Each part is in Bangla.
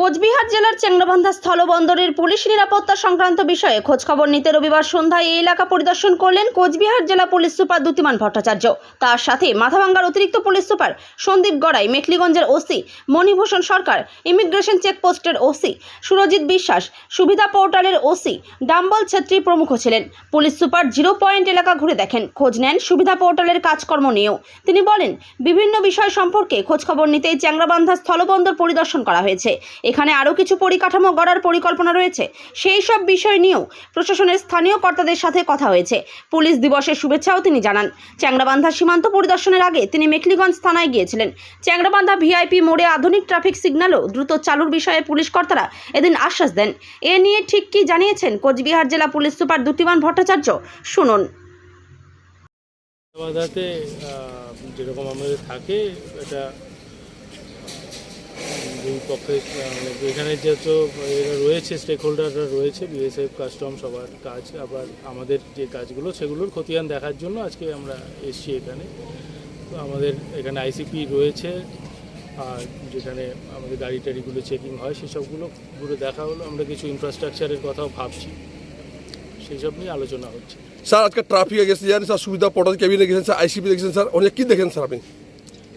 কোচবিহার জেলার চেংরাবান্ধা স্থলবন্দরের পুলিশ নিরাপত্তা সংক্রান্ত বিষয়ে খোঁজখবর নিতে রবিবার সন্ধ্যায় এই এলাকা পরিদর্শন করলেন কোচবিহার জেলা পুলিশ সুপার দ্যুতিমান ভট্টাচার্য। তার সাথে মাথাভাঙ্গার অতিরিক্ত পুলিশ সুপার সন্দীপ গড়াই মেখলিগঞ্জের ওসি মণিভূষণ সরকার, ইমিগ্রেশন চেকপোস্টের ওসি সুরজিৎ বিশ্বাস, সুবিধা পোর্টালের ওসি ডাম্বল ছেত্রী প্রমুখ ছিলেন। পুলিশ সুপার জিরো পয়েন্ট এলাকা ঘুরে দেখেন, খোঁজ নেন সুবিধা পোর্টালের কাজকর্ম নিয়েও। তিনি বলেন, বিভিন্ন বিষয় সম্পর্কে খোঁজখবর নিতে চ্যাংরাবান্ধা স্থলবন্দর পরিদর্শন করা হয়েছে। এখানে আরও কিছু পরিকাঠামো গড়ার পরিকল্পনা রয়েছে। সেই সব বিষয় নিয়েও প্রশাসনের স্থানীয় কর্তাদের সাথে কথা হয়েছে। পুলিশ দিবসের শুভেচ্ছাও তিনি জানান। চ্যাংরাবান্ধা সীমান্ত পরিদর্শনের আগে তিনি মেখলিগঞ্জ থানায় গিয়েছিলেন। চ্যাংরাবান্ধা ভিআইপি মোড়ে আধুনিক ট্রাফিক সিগন্যালও দ্রুত চালুর বিষয়ে পুলিশ কর্তারা এদিন আশ্বাস দেন। এ নিয়ে ঠিক কী জানিয়েছেন কোচবিহার জেলা পুলিশ সুপার দ্যুতিমান ভট্টাচার্য? শুনুন। যেরকম আমাদের থাকে, এটা দুই পক্ষে এখানে যত এরা রয়েছে স্টেক হোল্ডাররা রয়েছে বিএসএফ কাস্টম সবার কাজ, আবার আমাদের যে কাজগুলো, সেগুলোর খতিয়ান দেখার জন্য আজকে আমরা এসছি এখানে। তো আমাদের এখানে আইসিপি রয়েছে, আর যেখানে আমাদের গাড়ি টাড়িগুলো চেকিং হয়, সেসবগুলো পুরো দেখা হলো। আমরা কিছু ইনফ্রাস্ট্রাকচারের কথাও ভাবছি। সেই সব নিয়ে আলোচনা হচ্ছে। স্যার, আজকে ট্রাফিকে গেছে, জানি স্যার, সুবিধা পোর্টাল কেবিনে গেছেন, স্যার আইসিপি দেখেছেন, স্যার? অনেক কী দেখেন, স্যার, আপনি?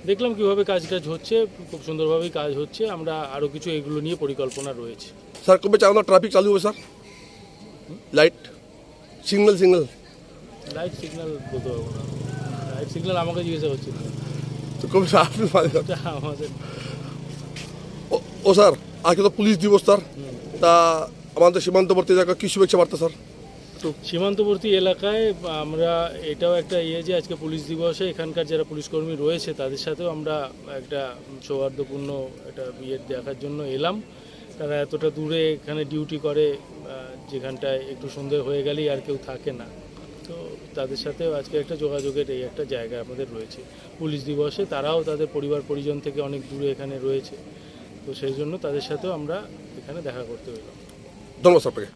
দেখলাম কীভাবে কাজ টাজ হচ্ছে খুব সুন্দরভাবেই কাজ হচ্ছে আমরা আরও কিছু এগুলো নিয়ে পরিকল্পনা রয়েছে। স্যার কবে চালানো ট্রাফিক চালু হবে sir? Light signal signal light signal বলতে পারব না। লাইট সিগন্যাল আমাকে জিজ্ঞাসা করছিল। তো কবে আপনি আমাদের ও- ও স্যার আজকে তো পুলিশ দিবস স্যার। তা আমাদের সীমান্তবর্তী এলাকা কী শুভেচ্ছা বার্তা স্যার? সীমান্তবর্তী। এলাকায় আমরা এটাও একটা ইয়ে যে আজকে পুলিশ দিবসে এখানকার যারা পুলিশকর্মী রয়েছে তাদের সাথেও আমরা একটা সৌহার্দ্যপূর্ণ একটা ইয়ে দেখার জন্য এলাম। তারা এতটা দূরে এখানে ডিউটি করে যেখানটায় একটু সুন্দর হয়ে গেলেই আর কেউ থাকে না। তো তাদের সাথেও আজকে একটা যোগাযোগের এই একটা জায়গা আমাদের রয়েছে। পুলিশ দিবসে তারাও তাদের পরিবার পরিজন থেকে অনেক দূরে এখানে রয়েছে। তো সেই জন্য তাদের সাথেও আমরা এখানে দেখা করতে এলাম। ধন্যবাদ